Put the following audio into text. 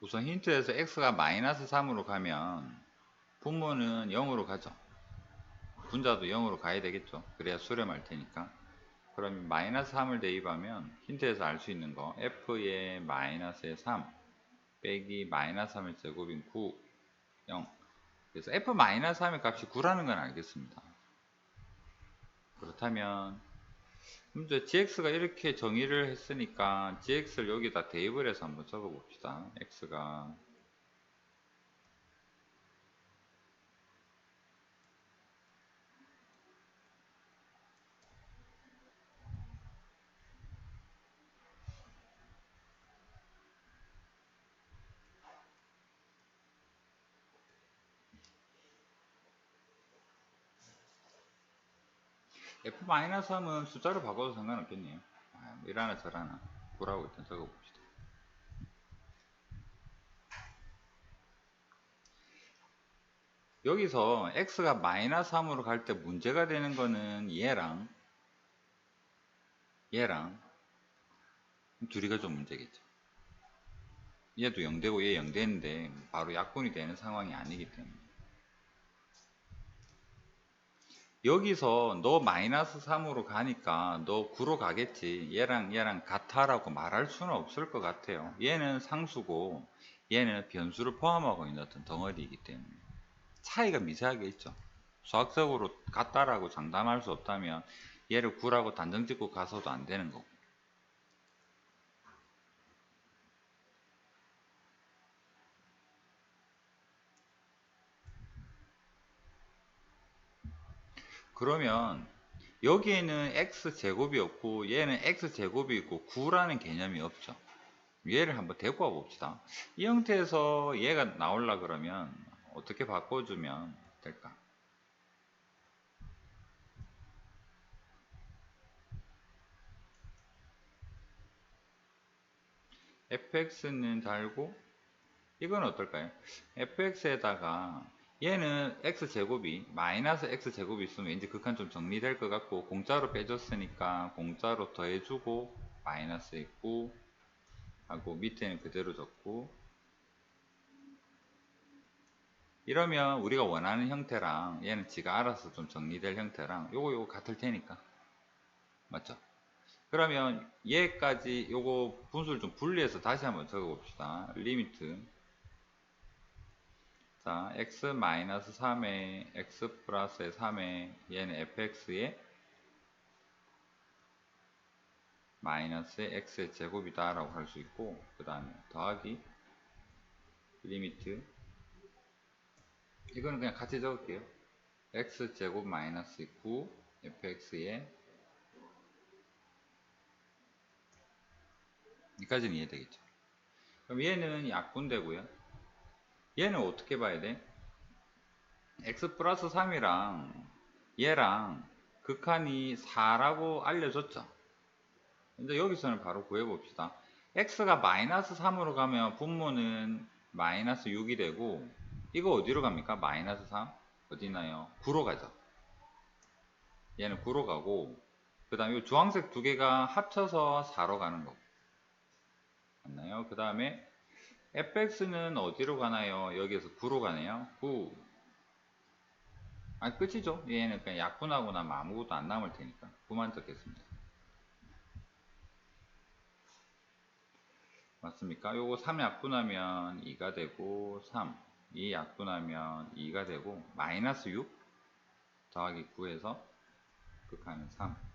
우선 힌트에서 x가 마이너스 3으로 가면 분모는 0으로 가죠. 분자도 0으로 가야 되겠죠. 그래야 수렴할 테니까. 그러면 마이너스 3을 대입하면 힌트에서 알 수 있는 거 f의 마이너스의 3 빼기 마이너스 3의 제곱인 9 0 그래서 f 마이너스 3의 값이 9라는 건 알겠습니다. 그렇다면 문제 gx가 이렇게 정의를 했으니까 gx를 여기다 대입을 해서 한번 적어 봅시다. x가 f-3은 숫자로 바꿔도 상관없겠네요. 아, 뭐 이라나 저라나 9라고 일단 적어봅시다. 여기서 x가 마이너스 3으로 갈 때 문제가 되는 거는 얘랑 얘랑 둘이가 좀 문제겠죠. 얘도 0되고 얘 0되는데 바로 약분이 되는 상황이 아니기 때문에 여기서 너 마이너스 3으로 가니까 너 9로 가겠지. 얘랑 얘랑 같아라고 말할 수는 없을 것 같아요. 얘는 상수고 얘는 변수를 포함하고 있는 어떤 덩어리이기 때문에 차이가 미세하게 있죠. 수학적으로 같다라고 장담할 수 없다면 얘를 9라고 단정 짓고 가서도 안 되는 거고. 그러면 여기에는 x제곱이 없고 얘는 x제곱이 있고 9라는 개념이 없죠. 얘를 한번 데리고 와봅시다. 이 형태에서 얘가 나올라 그러면 어떻게 바꿔주면 될까? fx는 달고 이건 어떨까요? fx에다가 얘는 x제곱이 마이너스 x제곱이 있으면 왠지 극한 좀 정리될 것 같고 공짜로 빼줬으니까 공짜로 더해주고 마이너스 있고 하고 밑에는 그대로 적고. 이러면 우리가 원하는 형태랑 얘는 지가 알아서 좀 정리될 형태랑 요거 요거 같을 테니까. 맞죠? 그러면 얘까지 요거 분수를 좀 분리해서 다시 한번 적어 봅시다. 리미트 자, x 마이너스 3에 x 플러스의 3에 얘는 fx의 마이너스의 x의 제곱이다 라고 할 수 있고 그 다음에 더하기 리미트. 이거는 그냥 같이 적을게요. x 제곱 마이너스 9 fx의 여기까지는 이해되겠죠? 그럼 얘는 약분되고요 얘는 어떻게 봐야 돼? x 플러스 3이랑 얘랑 극한이 4라고 알려줬죠. 이제 여기서는 바로 구해봅시다. x가 마이너스 3으로 가면 분모는 마이너스 6이 되고 이거 어디로 갑니까? 마이너스 3? 어디 있나요? 9로 가죠. 얘는 9로 가고 그 다음에 이 주황색 두 개가 합쳐서 4로 가는 거고 맞나요? 그 다음에 fx는 어디로 가나요? 여기에서 9로 가네요. 9. 아, 끝이죠. 얘는 그냥 약분하고 나면 아무것도 안 남을 테니까. 9만 적겠습니다. 맞습니까? 요거 3 약분하면 2가 되고 3. 2 약분하면 2가 되고 마이너스 6 더하기 9에서 극하는 3.